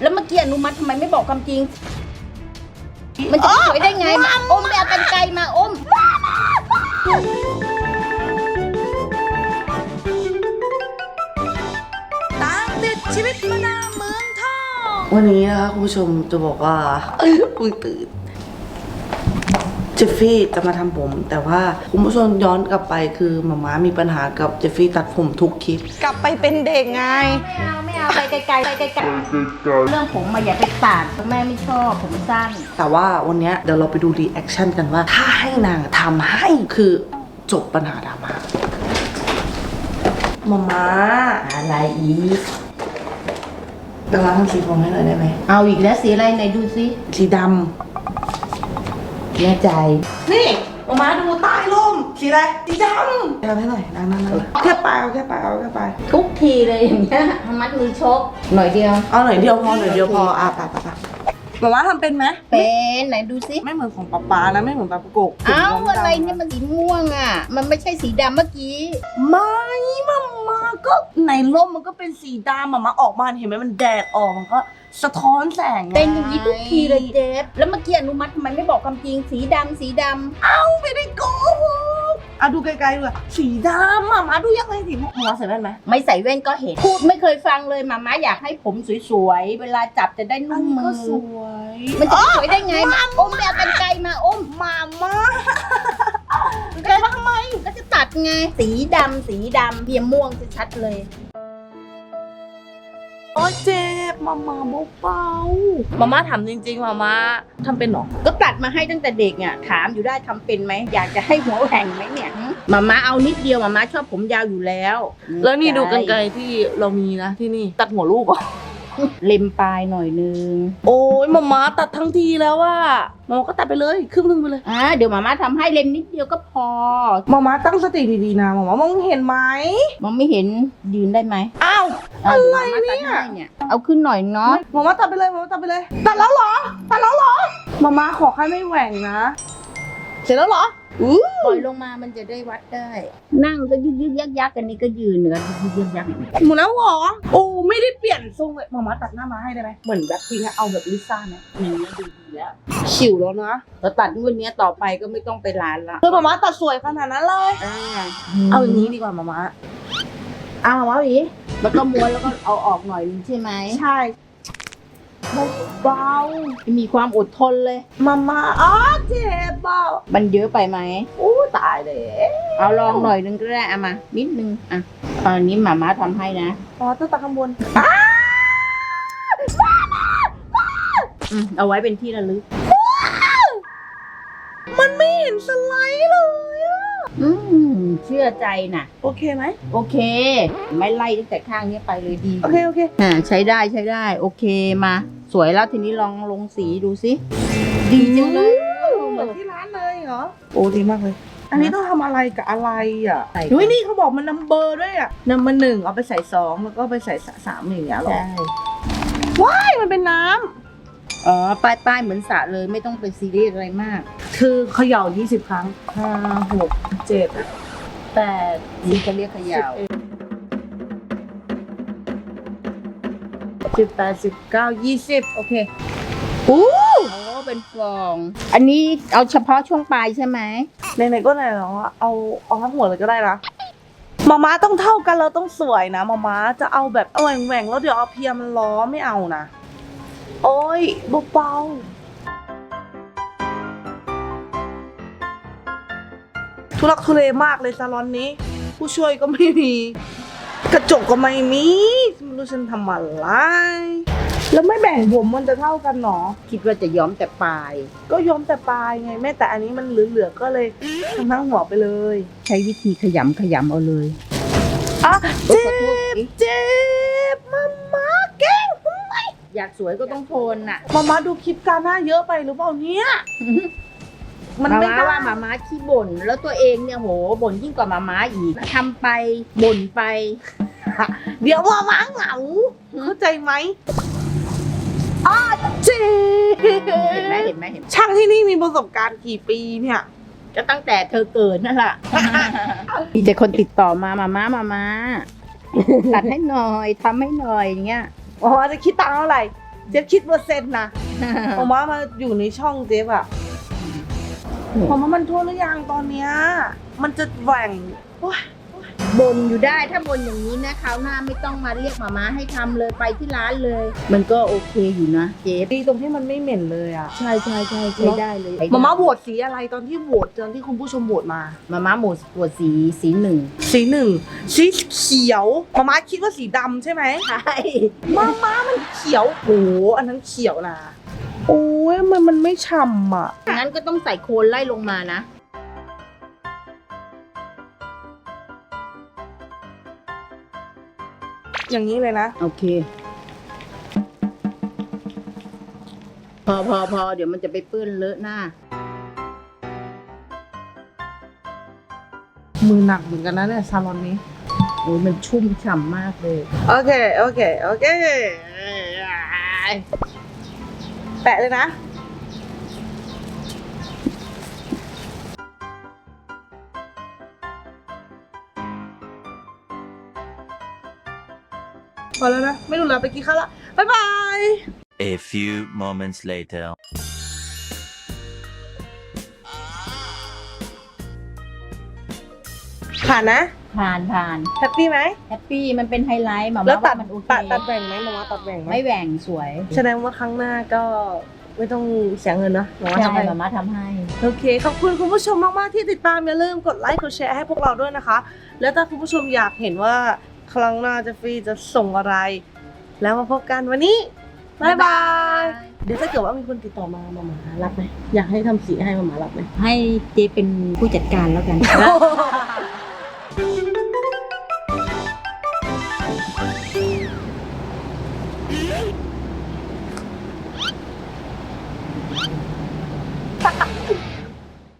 แล้วเมื่อกี้อนุมัติทำไมไม่บอกความจริง มันจะสวยได้ไงมาอมไปเอากันไกลมาอม ตามติดชีวิตมานาวเมืองทอง วันนี้นะคะคุณผู้ชมจะบอกว่าคุยตื่น เจฟฟี่จะมาทำผม แต่ว่าคุณผู้ชมย้อนกลับไปคือหมาม้ามีปัญหากับเจฟฟี่ตัดผมทุกคลิป กลับไปเป็นเด็กไง ไม่เอาไม่เอาไปไกลๆไปไกลๆเรื่องผมมาอย่าไปตัดแม่ไม่ชอบผมสั้น แต่ว่าวันเนี้ยเดี๋ยวเราไปดูรีแอคชั่นกันว่า ถ้าให้นางทำให้คือจบปัญหาดราม่าหมาม้าอะไรอีกดาราทำสีผมให้หน่อยได้ไหมเอาอีกแล้วสีอะไรไหนดูซิสีด แน่ใจำนี่หมาม้าดูใต้ร่มสีอะไรสีดำทำให้หน่อยนั่นนั่นนั่นแค่ปลายเอาแค่ปลายเอาแค่ปลายทุกทีเลยอย่างเงี้ยมัดมือชกหน่อยเดียว เอาหน่อยเดียวพอหน่อยเดียวพออะไปไปไปหมาม้าทำเป็นไหมเป็นไหนดูซิไม่เหมือนของป๊าป๊านะไม่เหมือนป๊าประกบเอ้าอะไรเนี่ยมันสีม่วงอะ มันไม่ใช่สีดำเมื่อกี้ ไม่มา มาก็ในร่มมันก็เป็นสีดำมามาออกมาเห็นไหมมันแดดออกมันก็สะท้อนแสงไเป็นอย่างนี้ทุกทีเลยเจฟแล้วเมื่อกี้อนุมัติทำไมไม่บอกความจริงสีดำสีดำเอ้าไม่ได้โกหกอะดูไกลๆเลยสีดำมามาดูยังไงสีม่วงมาใส่แว่นไหมไม่ใส่แว่นก็เห็น พูดไม่เคยฟังเลยมาม่าอยากให้ผมสวยๆ เวลาจับจะได้อันุ่นมนี้มืก็อสวยมันจะสวยได้ไงมาอมไปเอากันไกลมาอม มามา แกมาทำไม ก็จะตัดไงสีดำสีดำเพียมม่วงชัดๆเลย โอ้ยเจ็บมามาเบาๆมามาถามจริงๆมามาทำเป็นเหรอ ก็ตัดมาให้ตั้งแต่เด็กอะถามอยู่ได้ทำเป็นไหมอยากจะให้หัวแหว่งไหมเนี่ยหึมาม่าเอานิดเดียวมาม่าชอบผมยาวอยู่แล้วแล้วนี่ดูกันไกลที่เรามีนะที่นี่ ตัดหัวลูกเหรอ เล็มปลายหน่อยนึง โอ้ยมามาตัดทั้งทีแล้วว่ามามาก็ตัดไปเลยครึ่งหนึงไปเลย อ่าเดี๋ยวมาม่าทำให้เล็มนิดเดียวก็พอมามาตั้งสติดีๆนะมามามองเห็นไหม มองไม่เห็นยืนได้ไหมอ้าวาดี๋วมาม่าอะไรตัดเนี่ยให้เนี่ยเอาขึ้นหน่อยเนาะมามาตัดไปเลยมามาตัดไปเลย ตัดแล้วเหรอ ตัดแล้วเหรอมามาขอแค่ไม่แหว่งนะ เสร็จแล้วเหรออู้ ปล่อยลงมามันจะได้วัดได้ นั่งก็ยึกยึกยักยักกันนี่ก็ยืนเหนือยึกยึกยักยักหมดแล้วเหรอ โอ้ไม่ได้เปลี่ยนทรงเลยมามาตัดหน้ามาให้ได้ไหมเหมือนแบบพิงอะเอาแบบลิซ่าไหมอย่างนี้ยดูดีแล้วขิวแล้วนะแล้วตัดวันนี้ต่อไปก็ไม่ต้องไปร้านละคือมามาตัดสวยขนาดนั้นเลยอ่าเอาอย่างนี้ดีกว่ามามาเอามาหวีแล้วก็ม้วนแล้วก็เอาออกหน่อยนึงใช่ไหมใช่ เบามีความอดทนเลยๆมามาอ้าเจ็บเบามันเยอะไปไหมอู้ตายเลยเอาลองหน่อยนึงก็ได้เอามานิดนึงอะอันนี้หมาม่าทำให้นะอ๋อต้องตัดข้างบนอืมเอาไว้เป็นที่ระลึก มันไม่เห็นสไลด์เลยอะอืมเชื่อใจน่ะ โอเคไหม โอเค ไม่ไล่ตั้งแต่ข้างนี้ไปเลยดี โอเค โอเค อ่าใช้ได้ใช้ได้ โอเคมา สวยแล้วทีนี้ลองลงสีดูสิดีจังเลยเหมือนที่ร้านเลยเหรอโอ้ดีมากเลย อันนี้ต้องทำอะไรกับอะไรอะใส่เฮ้ยนี่เขาบอกมันนัมเบอร์ด้วยอะนัมเบอร์หนึ่งเอาไปใส่สองแล้วก็ไปใส่สามอย่างเงี้ยหรอใช่ว้ายมันเป็นน้อ๋อป้ายป้ายเหมือนสระเลยไม่ต้องไปซีเรียสอะไรมากำคือเขย่า20 ครั้งห้าหกเจ็ดแปดนี่เขาเรียกเขยา สิบแปดสิบเก้ายี่สิบโอเคโอ้เป็นฟอง อันนี้เอาเฉพาะช่วงปลายใช่ไหมไหนๆก็ไหนแล้วอะเอาเอาทั้งหัวเลยก็ได้นะมาม้าต้องเท่ากันเราต้องสวยนะมาม้าจะเอาแบบแหว่งแหว่งๆแล้วเดี๋ยวเอาเพียมันล้อไม่เอานะ โอ้ยเบาๆทุลักทุเลมากเลยซาลอนนี้ ผู้ช่วยก็ไม่มี กระจกก็ไม่มีไม่รู้ฉันทำอะไร แล้วไม่แบ่งผมมันจะเท่ากันหรอคิดว่าจะย้อมแต่ปลาย ก็ย้อมแต่ปลายไงแม่แต่อันนี้มันเหลือๆก็เลยทำทั้งหัวไปเลยใช้วิธีขยำขยำเอาเลยอะโอ๊เจ็ยขอโทษบสิเจ็บมาม่าเก่งอยากสวยก็ต้องทนน่ะ มาม่าดูคลิปการหน้าเยอะไปหรือเปล่าเนี่ย มันมาไม่ม้าได้ว่ามาม้าขี้บ่นแล้วตัวเองเนี่ยโหบ่นยิ่งกว่ามาม้าอีกทำไปบ่นไป เดี๋ยวมาม่าเหงาเข้าใจไหมอ้าเจ็บเห็นไหมเห็นไหมเห็นไหมช่างที่นี่มีประสบการณ์กี่ปีเนี่ย ก็ตั้งแต่เธอเกิดนั่นแหละมีแต่คนติดต่อมามาม้ามาม้าตัดให้หน่อยทำให้หน่อยอย่างเงี้ยอ๋อจะคิดตังค์เท่าไหร่ เจ๊คิดเปอร์เซ็นต์นะมาม่ามาอยู่ในช่องเจ๊อะ มาม่ามันทั่วหรือยังตอนเนี้ยมันจะแหว่งโอ๊ยบนอยู่ได้ถ้าบนอย่างนี้นะคราวหน้าไม่ต้องมาเรียกหมาม้าให้ทำเลยไปที่ร้านเลย มันก็โอเคอยู่นะเจ๊ดีตรงที่มันไม่เหม็นเลยอะใช่ใช่ใช่ใช้ได้เลยมาม่าโหวตสีอะไรตอนที่โหวตตอนที่คุณผู้ชมโหวตมา มาม่าหมดปวดสีสีหนึ่งสีหนึ่งสีเขียวมาม่าคิดว่าสีดำใช่ไหมใช่มาม่ามันเขียวโอ้อันนั้นเขียวนะโอ้ย มันมันไม่ฉ่ำอะ งั้นก็ต้องใส่โคนไล่ลงมานะ อย่างนี้เลยนะ โอเค พอพอพอเดี๋ยวมันจะไปเปื้อนเลอะหน้า มือหนักเหมือนกันนะเนี่ยซาลอนนี้ โอ้ยมันชุ่มฉ่ำมากเลย โอเค โอเค โอเค แปะเลยนะ พอแล้วนะ ไม่รู้แล้วไปกินข้าวละบ๊ายบาย A few moments later. ผ่านนะ ผ่านผ่านแฮปปี้ไหม แฮปปี้มันเป็นไฮไลท์หมาแล้วม่าตัว่าดมันโอเคตัดตัดแบ่งไหมมาว่าตัดแบ่งไหมไม่แหว่งสวยแสดงว่าครั้งหน้าก็ไม่ต้องเสียเงินเนอะหมอว่าใช่ทำให้ หมาม่าทำให้ โอเค ขอบคุณคุณผู้ชมมาก ๆ ที่ติดตาม อย่าลืมกดไลค์ กดแชร์ให้พวกเราด้วยนะคะ แล้วถ้าคุณผู้ชมอยากเห็นว่า ครั้งหน้าจะฟรีจะส่งอะไร แล้วมาพบกันวันนี้บ๊ายบาย เดี๋ยวถ้าเกิดว่ามีคนติดต่อมามาหมารับไหมอยากให้ทำสีให้มาหมารับไหมให้เจเป็นผู้จัดการแล้วกัน